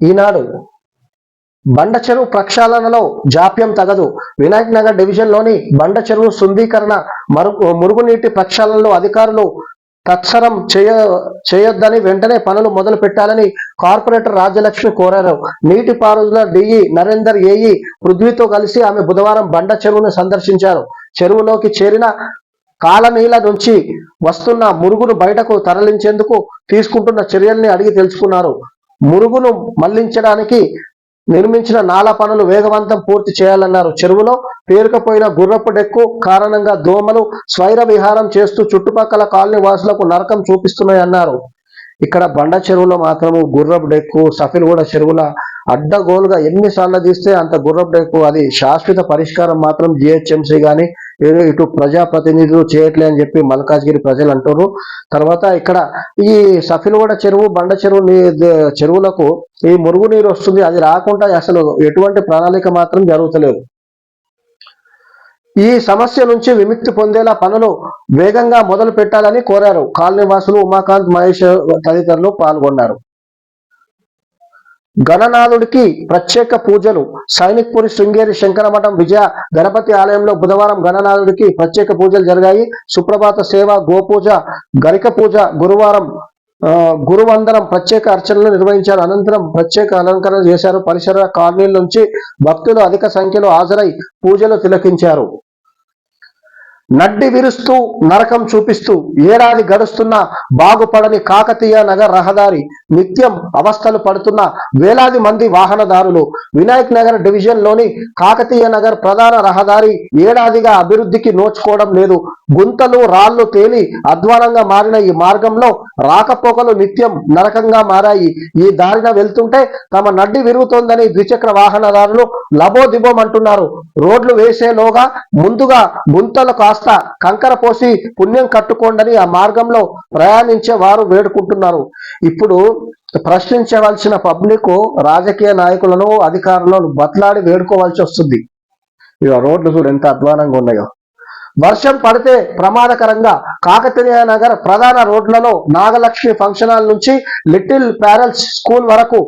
ఈనాడు బండ చెరువు ప్రక్షాళనలో జాప్యం తగదు. వినాయక్ నగర్ డివిజన్లోని బండ చెరువు శుద్ధీకరణ మరుగు మురుగునీటి ప్రక్షాళనలో అధికారులు తత్సరం చేయ చేయొద్దని వెంటనే పనులు మొదలు పెట్టాలని కార్పొరేటర్ రాజ్యలక్ష్మి కోరారు. నీటిపారుదల డిఈ నరేందర్ ఏఈ పృథ్వీతో కలిసి ఆమె బుధవారం బండ చెరువును సందర్శించారు. చెరువులోకి చేరిన కాలనీల నుంచి వస్తున్న మురుగును బయటకు తరలించేందుకు తీసుకుంటున్న చర్యల్ని అడిగి తెలుసుకున్నారు. మురుగును మళ్ళించడానికి నిర్మించిన నాల పనులు వేగవంతం పూర్తి చేయాలన్నారు. చెరువులో పేరుకపోయిన గుర్రపు డెక్కు కారణంగా దోమలు స్వైర విహారం చేస్తూ చుట్టుపక్కల కాలనీ వాసులకు నరకం చూపిస్తున్నాయన్నారు. ఇక్కడ బండ చెరువులో మాత్రము గుర్రపు డెక్కు సఫిల్గూడ చెరువుల అడ్డగోలుగా ఎన్నిసార్లు తీస్తే అంత గుర్రపు డెక్కు అది శాశ్వత పరిష్కారం మాత్రం జిహెచ్ఎంసీ కానీ ఏదో ఇటు ప్రజాప్రతినిధులు చేయట్లే అని చెప్పి మల్కాజ్గిరి ప్రజలు అంటారు. తర్వాత ఇక్కడ ఈ సఫిల్గూడ చెరువు బండ చెరువు నీ- చెరువులకు ఈ మురుగునీరు వస్తుంది. అది రాకుండా అసలు ఎటువంటి ప్రణాళిక మాత్రం జరుగుతలేదు. ఈ సమస్య నుంచి విముక్తి పొందేలా పనులు వేగంగా మొదలు పెట్టాలని కోరారు కాలనీవాసులు ఉమాకాంత్ మహేష్ తదితరులు పాల్గొన్నారు. గణనాథుడికి ప్రత్యేక పూజలు. సైనిక్పురి శృంగేరి శంకరమఠం విజయ గణపతి ఆలయంలో బుధవారం గణనాథుడికి ప్రత్యేక పూజలు జరిగాయి. సుప్రభాత సేవ గోపూజ గరిక పూజ గురువారం గురువందనం ప్రత్యేక అర్చనలు నిర్వహించారు. అనంతరం ప్రత్యేక అలంకరణ చేశారు. పరిసర కాలనీల నుంచి భక్తులు అధిక సంఖ్యలో హాజరై పూజలు తిలకించారు. నడ్డి విరుస్తూ నరకం చూపిస్తూ ఏడాది గడుస్తున్న బాగుపడని కాకతీయ నగర్ రహదారి నిత్యం అవస్థలు పడుతున్న వేలాది మంది వాహనదారులు. వినాయక్ నగర్ డివిజన్లోని కాకతీయ నగర్ ప్రధాన రహదారి ఏడాదిగా అభివృద్ధికి నోచుకోవడం లేదు. గుంతలు రాళ్ళు తేలి అధ్వానంగా మారిన ఈ మార్గంలో రాకపోకలు నిత్యం నరకంగా మారాయి. ఈ దారిన వెళ్తుంటే తమ నడ్డి విరుగుతోందని ద్విచక్ర వాహనదారులు లబోదిబోం అంటున్నారు రోడ్లు వేసేలోగా ముందుగా గుంతలు కాస్త కంకర పోసి పుణ్యం కట్టుకోండని ఆ మార్గంలో ప్రయాణించే వారు వేడుకుంటున్నారు. ఇప్పుడు ప్రశ్నించవలసిన పబ్లిక్ రాజకీయ నాయకులను అధికారులను బతలాడి వేడుకోవాల్సి వస్తుంది. ఇక రోడ్లు చూడు ఎంత అధ్వానంగా ఉన్నాయో. వర్షం పడితే ప్రమాదకరంగా కాకతీయ నగర్ ప్రధాన రోడ్లలో నాగలక్ష్మి ఫంక్షన్ హాల్ నుంచి లిటిల్ ప్యారల్స్ స్కూల్ వరకు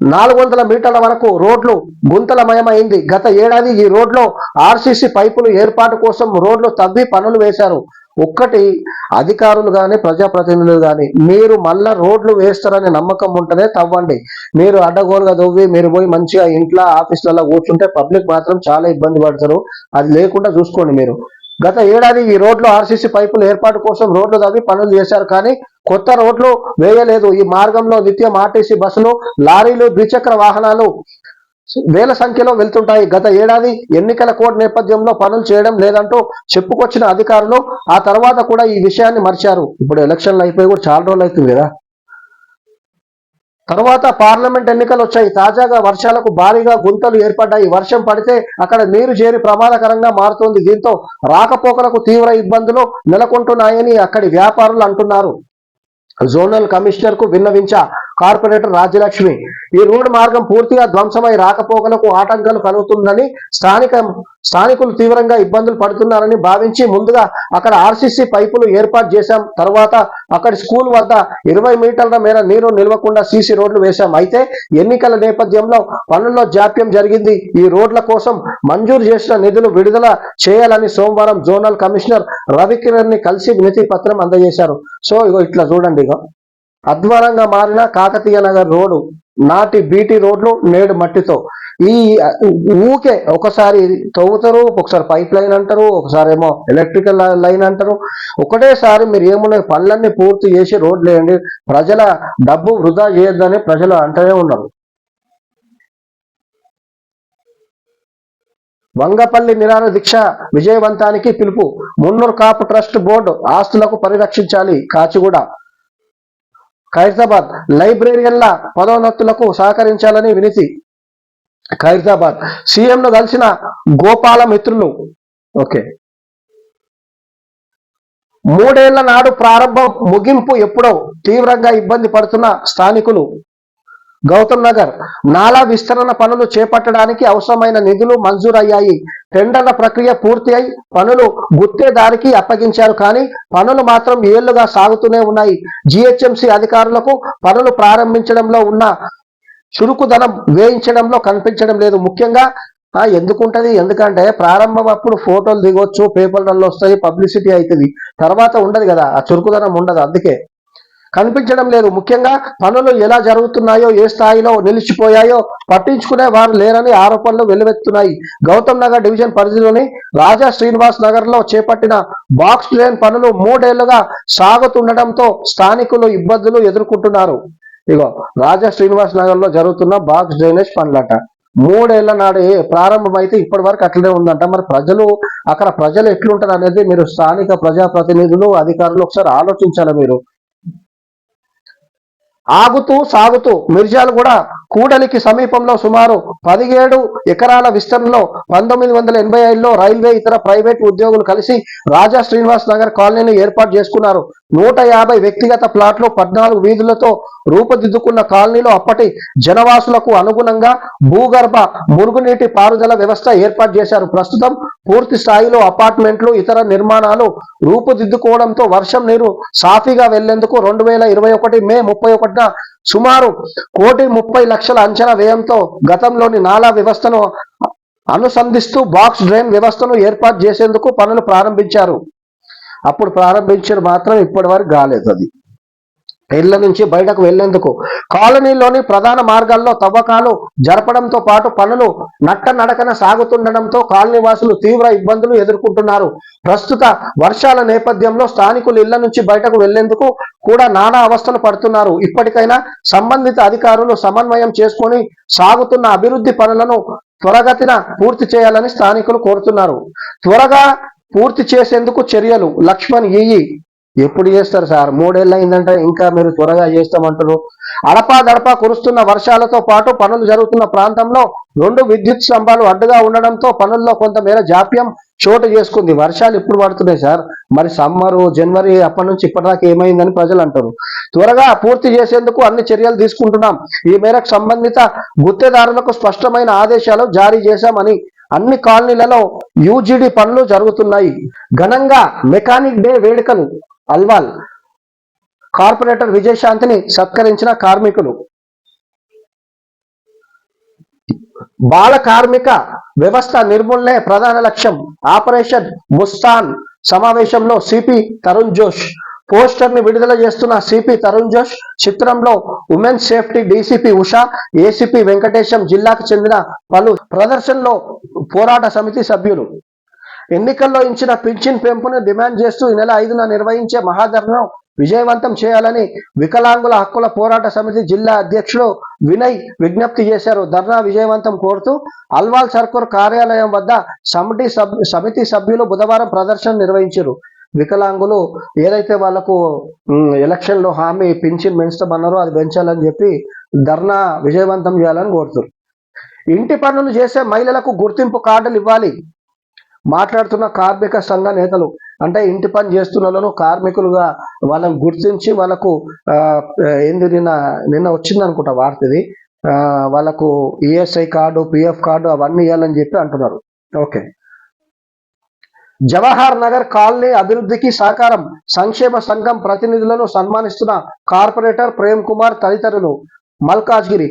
నాలుగు వందల మీటర్ల వరకు రోడ్లు గుంతలమయమైంది. గత ఏడాది ఈ రోడ్లో ఆర్సీసీ పైపులు ఏర్పాటు కోసం రోడ్లు తవ్వి పనులు వేశారు. ఒక్కటి అధికారులు కానీ ప్రజాప్రతినిధులు కానీ మీరు మళ్ళా రోడ్లు వేస్తారనే నమ్మకం ఉంటేనే తవ్వండి. మీరు అడ్డగోలుగా తవ్వి మీరు పోయి మంచిగా ఇంట్లో ఆఫీసులలో కూర్చుంటే పబ్లిక్ మాత్రం చాలా ఇబ్బంది పడతారు. అది లేకుండా చూసుకోండి మీరు. గత ఏడాది ఈ రోడ్లు ఆర్సీసీ పైపులు ఏర్పాటు కోసం రోడ్లు తవ్వి పనులు చేశారు కానీ కొత్త రోడ్లు వేయలేదు. ఈ మార్గంలో నిత్యం ఆర్టీసీ బస్సులు లారీలు ద్విచక్ర వాహనాలు వేల సంఖ్యలో వెళ్తుంటాయి. గత ఏడాది ఎన్నికల కోడ్ నేపథ్యంలో పనులు చేయడం లేదంటూ చెప్పుకొచ్చిన అధికారులు ఆ తర్వాత కూడా ఈ విషయాన్ని మర్చారు. ఇప్పుడు ఎలక్షన్లు అయిపోయి కూడా చాలా రోజులు అవుతుంది కదా. తర్వాత పార్లమెంట్ ఎన్నికలు వచ్చాయి. తాజాగా వర్షాలకు భారీగా గుంతలు ఏర్పడ్డాయి. వర్షం పడితే అక్కడ నీరు చేరి ప్రమాదకరంగా మారుతోంది. దీంతో రాకపోకలకు తీవ్ర ఇబ్బందులు నెలకొంటున్నాయని అక్కడి వ్యాపారులు అంటున్నారు. జోనల్ కమిషనర్కు విన్నవించా కార్పొరేటర్ రాజ్యలక్ష్మి ఈ రోడ్డు మార్గం పూర్తిగా ధ్వంసమై రాకపోకలకు ఆటంకాలు కలుగుతుందని స్థానిక స్థానికులు తీవ్రంగా ఇబ్బందులు పడుతున్నారని భావించి ముందుగా అక్కడ ఆర్సీసీ పైపులు ఏర్పాటు చేశాం. తర్వాత అక్కడి స్కూల్ వద్ద ఇరవై మీటర్ల మేర నీరు నిల్వకుండా సీసీ రోడ్లు వేశాం. అయితే ఎన్నికల నేపథ్యంలో పనుల్లో జాప్యం జరిగింది. ఈ రోడ్ల కోసం మంజూరు చేసిన నిధులు విడుదల చేయాలని సోమవారం జోనల్ కమిషనర్ రవికిరణ్ని కలిసి వినతి పత్రం అందజేశారు. సో ఇగో ఇట్లా చూడండి ఇగో. అధ్వానంగా మారిన కాకతీయ నగర్ రోడ్డు నాటి బీటీ రోడ్లు నేడు మట్టితో. ఈ ఊకే ఒకసారి తవ్వుతారు ఒకసారి పైప్ లైన్ అంటారు ఒకసారి ఏమో ఎలక్ట్రికల్ లైన్ అంటారు. ఒకటేసారి మీరు ఏమున్నాయి పనులన్నీ పూర్తి చేసి రోడ్లు వేయండి ప్రజల డబ్బు వృధా చేయొద్దని ప్రజలు అంటూనే ఉన్నారు. వంగపల్లి నిరార దీక్ష విజయవంతానికి పిలుపు. మున్నూరు కాపు ట్రస్ట్ బోర్డు ఆస్తులకు పరిరక్షించాలి కాచిగూడ. ఖైరతాబాద్ లైబ్రేరియన్ల పదోన్నతులకు సహకరించాలని వినిసి ఖైరతాబాద్ సీఎంను కలిసిన గోపాల మిత్రులు. ఓకే. మూడేళ్ళ నాడు ప్రారంభం ముగింపు ఎప్పుడో తీవ్రంగా ఇబ్బంది పడుతున్న స్థానికులు. గౌతమ్ నగర్. నాలా విస్తరణ పనులు చేపట్టడానికి అవసరమైన నిధులు మంజూరయ్యాయి. టెండర్ల ప్రక్రియ పూర్తి అయి పనులు గుత్తేదారికి అప్పగించారు కానీ పనులు మాత్రం ఏళ్ళుగా సాగుతూనే ఉన్నాయి. జిహెచ్ఎంసి అధికారులకు పనులు ప్రారంభించడంలో ఉన్న చురుకుదనం వేయించడంలో కనిపించడం లేదు. ముఖ్యంగా ఎందుకుంటది? ఎందుకంటే ప్రారంభం అప్పుడు ఫోటోలు దిగొచ్చు పేపర్లలో వస్తాయి పబ్లిసిటీ అవుతుంది. తర్వాత ఉండదు కదా ఆ చురుకుదనం ఉండదు అందుకే. కనిపించడం లేదు. ముఖ్యంగా పనులు ఎలా జరుగుతున్నాయో ఏ స్థాయిలో నిలిచిపోయాయో పట్టించుకునే వారు లేరని ఆరోపణలు వెల్లువెత్తున్నాయి. గౌతమ్ నగర్ డివిజన్ పరిధిలోని రాజా శ్రీనివాస్ నగర్లో చేపట్టిన బాక్స్ డ్రైన్ పనులు మూడేళ్ళుగా సాగుతుండటంతో స్థానికులు ఇబ్బందులు ఎదుర్కొంటున్నారు. ఇగో రాజా శ్రీనివాస్ నగర్లో జరుగుతున్న బాక్స్ డ్రైనేజ్ పనులట. మూడేళ్ళ నాడు ఏ- ప్రారంభమైతే ఇప్పటి వరకు అట్లనే ఉందంట. మరి ప్రజలు అక్కడ ప్రజలు ఎట్లుంటారు అనేది మీరు స్థానిక ప్రజాప్రతినిధులు అధికారులు ఒకసారి ఆలోచించాలి మీరు? ఆగుతూ సాగుతూ మిర్జాలు కూడా కూడలికి సమీపంలో సుమారు పదిహేడు ఎకరాల విస్తరణలో పంతొమ్మిది వందల ఎనభై ఐదులో రైల్వే ఇతర ప్రైవేట్ ఉద్యోగులు కలిసి రాజా శ్రీనివాస్ నగర్ కాలనీని ఏర్పాటు చేసుకున్నారు. నూట యాభై వ్యక్తిగత ప్లాట్లు పద్నాలుగు వీధులతో రూపుదిద్దుకున్న కాలనీలో అప్పటి జనవాసులకు అనుగుణంగా భూగర్భ మురుగునీటి పారుదల వ్యవస్థ ఏర్పాటు చేశారు. ప్రస్తుతం పూర్తి స్థాయిలో అపార్ట్మెంట్లు ఇతర నిర్మాణాలు రూపుదిద్దుకోవడంతో వర్షం నీరు సాఫీగా వెళ్ళేందుకు రెండు వేల ఇరవై ఒకటి మే ముప్పై ఒకటిన సుమారు కోటి ముప్పై లక్షల అంచనా వ్యయంతో గతంలోని నాలా వ్యవస్థను అనుసంధిస్తూ బాక్స్ డ్రైన్ వ్యవస్థను ఏర్పాటు చేసేందుకు పనులు ప్రారంభించారు. అప్పుడు ప్రారంభించిన మాత్రం ఇప్పటి వరకు కాలేదు అది. ఇళ్ళ నుంచి బయటకు వెళ్ళేందుకు కాలనీలోని ప్రధాన మార్గాల్లో తవ్వకాలు జరపడంతో పాటు పనులు నట్ట నడకన సాగుతుండడంతో కాలనీ వాసులు తీవ్ర ఇబ్బందులు ఎదుర్కొంటున్నారు. ప్రస్తుత వర్షాల నేపథ్యంలో స్థానికులు ఇళ్ళ నుంచి బయటకు వెళ్ళేందుకు కూడా నానా అవస్థలు పడుతున్నారు. ఇప్పటికైనా సంబంధిత అధికారులు సమన్వయం చేసుకొని సాగుతున్న అభివృద్ధి పనులను త్వరగతిన పూర్తి చేయాలని స్థానికులు కోరుతున్నారు. త్వరగా పూర్తి చేసేందుకు చర్యలు. లక్ష్మణ్ ఈఈ. ఎప్పుడు చేస్తారు సార్? మూడేళ్ళు అయిందంటే ఇంకా మీరు త్వరగా చేస్తామంటారు అడపా దడపా కురుస్తున్న వర్షాలతో పాటు పనులు జరుగుతున్న ప్రాంతంలో రెండు విద్యుత్ స్తంభాలు అడ్డుగా ఉండడంతో పనుల్లో కొంతమేర జాప్యం చోటు చేసుకుంది. వర్షాలు ఇప్పుడు పడుతున్నాయి సార్. మరి సమ్మరు జనవరి అప్పటి నుంచి ఇప్పటిదాకా ఏమైందని ప్రజలు అంటారు. త్వరగా పూర్తి చేసేందుకు అన్ని చర్యలు తీసుకుంటున్నాం. ఈ మేరకు సంబంధిత గుత్తేదారులకు స్పష్టమైన ఆదేశాలు జారీ చేశామని అన్ని కాలనీలలో యూజీడి పనులు జరుగుతున్నాయి. ఘనంగా మెకానిక్ డే వేడుకలు అల్వాల్ కార్పొరేటర్ విజయశాంతిని సత్కరించిన కార్మికులు. బాల కార్మిక వ్యవస్థ నిర్మూలనే ప్రధాన లక్ష్యం ఆపరేషన్ ముస్తాన్ సమావేశంలో సిపి తరుణ్ జోష్. పోస్టర్ని విడుదల చేస్తున్న సిపి తరుణ్ జోష్ చిత్రంలో women safety DCP Usha ACP Venkatesham జిల్లాకు చెందిన పలు ప్రదర్శనలో పోరాట సమితి సభ్యులు. ఎన్నికల్లో ఇచ్చిన పింఛన్ పెంపును డిమాండ్ చేస్తూ ఈ నెల ఐదున నిర్వహించే మహాధర్నం విజయవంతం చేయాలని వికలాంగుల హక్కుల పోరాట సమితి జిల్లా అధ్యక్షుడు వినయ్ విజ్ఞప్తి చేశారు. ధర్నా విజయవంతం కోరుతూ అల్వాల్ సర్కూర్ కార్యాలయం వద్ద సమితి సబ్ సమితి సభ్యులు బుధవారం ప్రదర్శన నిర్వహించారు. వికలాంగులు ఏదైతే వాళ్ళకు ఎలక్షన్లో హామీ పింఛన్ పెంచుతామన్నారో అది పెంచాలని చెప్పి ధర్నా విజయవంతం చేయాలని కోరుతున్నారు ఇంటి పనులు చేసే మహిళలకు గుర్తింపు కార్డులు ఇవ్వాలి. మాట్లాడుతున్న కార్మిక సంఘ నేతలు అంటే ఇంటి పని చేస్తున్న వాళ్ళను కార్మికులుగా వాళ్ళని గుర్తించి వాళ్ళకు ఏంది నిన్న నిన్న వచ్చింది అనుకుంటా వార్తది వాళ్ళకు ఈఎస్ఐ కార్డు పిఎఫ్ కార్డు అవన్నీ ఇవ్వాలని చెప్పి అంటున్నారు. ఓకే. జవహర్ నగర్ కాలనీ అభివృద్ధికి సహకారం సంక్షేమ సంఘం ప్రతినిధులను సన్మానిస్తున్న కార్పొరేటర్ ప్రేమ్ కుమార్ తదితరులు. మల్కాజ్గిరి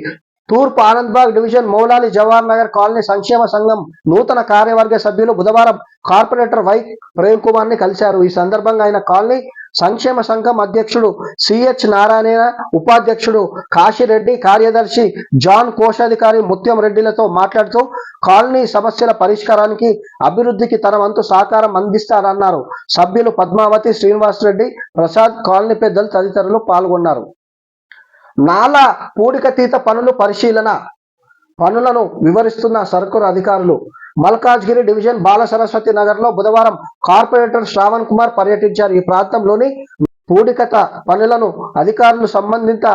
తూర్పు ఆనంద్బాగ్ డివిజన్ మౌలాలి జవహర్ నగర్ కాలనీ సంక్షేమ సంఘం నూతన కార్యవర్గ సభ్యులు బుధవారం కార్పొరేటర్ వై ప్రేమ్ కుమార్ని కలిశారు. ఈ సందర్భంగా ఆయన కాలనీ సంక్షేమ సంఘం అధ్యక్షుడు సిహెచ్ నారాయణ ఉపాధ్యక్షుడు కాశిరెడ్డి కార్యదర్శి జాన్ కోశాధికారి ముత్యం రెడ్డిలతో మాట్లాడుతూ కాలనీ సమస్యల పరిష్కారానికి అభివృద్ధికి తన వంతు సహకారం అందిస్తారన్నారు. సభ్యులు పద్మావతి శ్రీనివాస్ రెడ్డి ప్రసాద్ కాలనీ పెద్దలు తదితరులు పాల్గొన్నారు. నాలా పూడికతీత పనులు పరిశీలన పనులను వివరిస్తున్న సర్కుర్ అధికారులు మల్కాజ్గిరి డివిజన్ బాల సరస్వతి నగర్లో బుధవారం కార్పొరేటర్ శ్రావణ్ కుమార్ పర్యటించారు. ఈ ప్రాంతంలోని పూడికత పనులను అధికారులు సంబంధిత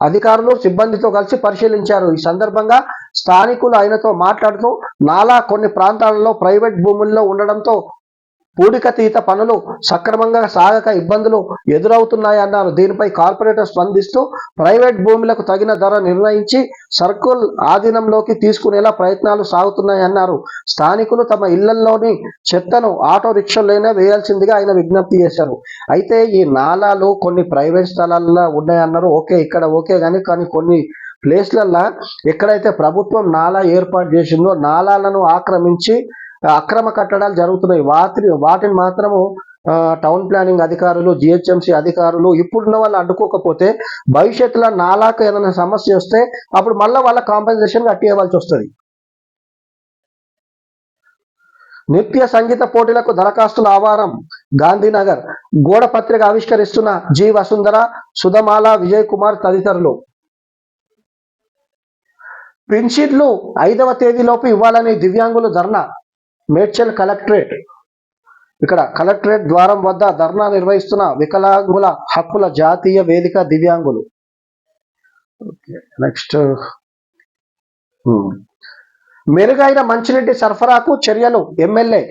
అధికారులు సిబ్బందితో కలిసి పరిశీలించారు. ఈ సందర్భంగా స్థానికులు ఆయనతో మాట్లాడుతూ నాలా కొన్ని ప్రాంతాలలో ప్రైవేట్ భూముల్లో ఉండడంతో పూడికతీత పనులు సక్రమంగా సాగక ఇబ్బందులు ఎదురవుతున్నాయన్నారు. దీనిపై కార్పొరేటర్ స్పందిస్తూ ప్రైవేట్ భూములకు తగిన ధర నిర్ణయించి సర్కుల్ ఆధీనంలోకి తీసుకునేలా ప్రయత్నాలు సాగుతున్నాయన్నారు. స్థానికులు తమ ఇళ్ళలోని చెత్తను ఆటో రిక్షాలోనే వేయాల్సిందిగా ఆయన విజ్ఞప్తి చేశారు. అయితే ఈ నాలాలు కొన్ని ప్రైవేట్ స్థలాల్లో ఉన్నాయన్నారు. ఓకే ఇక్కడ ఓకే కానీ కానీ కొన్ని ప్లేస్లల్లో ఎక్కడైతే ప్రభుత్వం నాలా ఏర్పాటు చేసిందో నాలాలను ఆక్రమించి అక్రమ కట్టడాలు జరుగుతున్నాయి. వాటి వాటిని మాత్రము టౌన్ ప్లానింగ్ అధికారులు జిహెచ్ఎంసీ అధికారులు ఇప్పుడున్న వాళ్ళు అడ్డుకోకపోతే భవిష్యత్తులో నాలాకు ఏదైనా సమస్య వస్తే అప్పుడు మళ్ళీ వాళ్ళ కాంపెన్సేషన్ కట్టివ్వాల్సి వస్తుంది. నిత్య సంగీత పోటీలకు దరఖాస్తుల ఆవారం. గాంధీనగర్. గోడ పత్రిక ఆవిష్కరిస్తున్న జి వసుంధర సుధమాల విజయ్ కుమార్ తదితరులు. పింఛన్లు ఐదవ తేదీలోపు ఇవ్వాలని దివ్యాంగులు ధర్నా. మేడ్చల్ కలెక్టరేట్. ఇక్కడ కలెక్టరేట్ ద్వారం వద్ద ధర్నా నిర్వహిస్తున్న వికలాంగుల హక్కుల జాతీయ వేదిక దివ్యాంగులు. Okay next. మెరుగైన మంచినీటి సరఫరాకు చర్యలు ఎమ్మెల్యే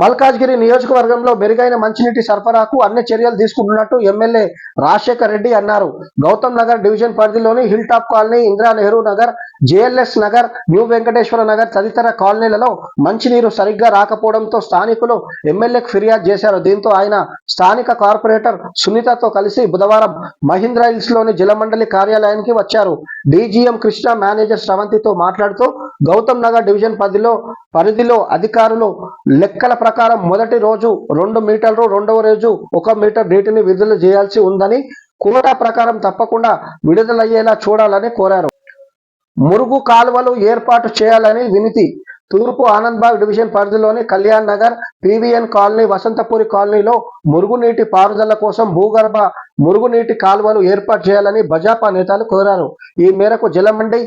మల్కాజ్గిరి నియోజకవర్గంలో మెరుగైన మంచినీటి సరఫరాకు అన్ని చర్యలు తీసుకుంటున్నట్టు ఎమ్మెల్యే రాజశేఖర్ రెడ్డి అన్నారు. గౌతమ్ నగర్ డివిజన్ పరిధిలోని hill top colony Indira Nehru Nagar JLS Nagar new Venkateswara Nagar తదితర కాలనీలలో మంచినీరు సరిగ్గా రాకపోవడంతో స్థానికులు ఎమ్మెల్యేకు ఫిర్యాదు చేశారు. దీంతో ఆయన స్థానిక కార్పొరేటర్ సునీతతో కలిసి బుధవారం మహీంద్రా హిల్స్లోని జలమండలి కార్యాలయానికి వచ్చారు. డీజీఎం కృష్ణ మేనేజర్ శ్రవంతితో మాట్లాడుతూ గౌతమ్ నగర్ డివిజన్ పరిధిలో పరిధిలో అధికారులు లెక్కల ప్రకారం మొదటి రోజు రెండు మీటర్లు రెండవ రోజు ఒక మీటర్ నీటిని విడుదల చేయాల్సి ఉందని కోట ప్రకారం తప్పకుండా విడుదలయ్యేలా చూడాలని కోరారు. మురుగు కాలువలు ఏర్పాటు చేయాలని వినితి. తూర్పు ఆనంద్బాగ్ డివిజన్ పరిధిలోని కళ్యాణ్ నగర్ పివిఎన్ కాలనీ వసంతపురి కాలనీలో మురుగునీటి పారుదల కోసం భూగర్భ మురుగునీటి కాలువలు ఏర్పాటు చేయాలని భాజపా నేతలు కోరారు. ఈ మేరకు జలమండి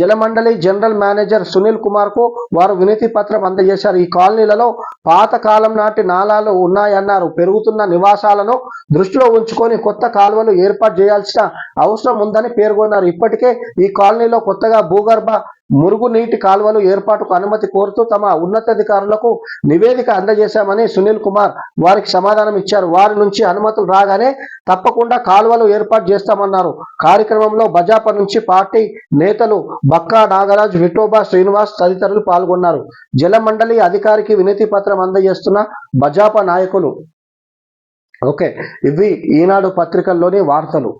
జలమండలి జనరల్ మేనేజర్ సునీల్ కుమార్కు వారు వినతి పత్రం అందజేశారు. ఈ కాలనీలలో పాత కాలం నాటి నాలాలు ఉన్నాయన్నారు. పెరుగుతున్న నివాసాలను దృష్టిలో ఉంచుకొని కొత్త కాలువలు ఏర్పాటు చేయాల్సిన అవసరం ఉందని పేర్కొన్నారు. ఇప్పటికే ఈ కాలనీలో కొత్తగా భూగర్భ మురుగునీటి కాలువలు ఏర్పాటుకు అనుమతి కోరుతూ తమ ఉన్నతాధికారులకు నివేదిక అందజేశామని సునీల్ కుమార్ వారికి సమాధానం ఇచ్చారు. వారి నుంచి అనుమతులు రాగానే తప్పకుండా కాలువలు ఏర్పాటు చేస్తామన్నారు. కార్యక్రమంలో బజాపా నుంచి పార్టీ నేతలు బక్కా నాగరాజ్ విఠోబా శ్రీనివాస్ తదితరులు పాల్గొన్నారు. జలమండలి అధికారికి వినతి పత్రం అందజేస్తున్న బజాపా నాయకులు. ఓకే ఇవి ఈనాడు పత్రికల్లోని వార్తలు.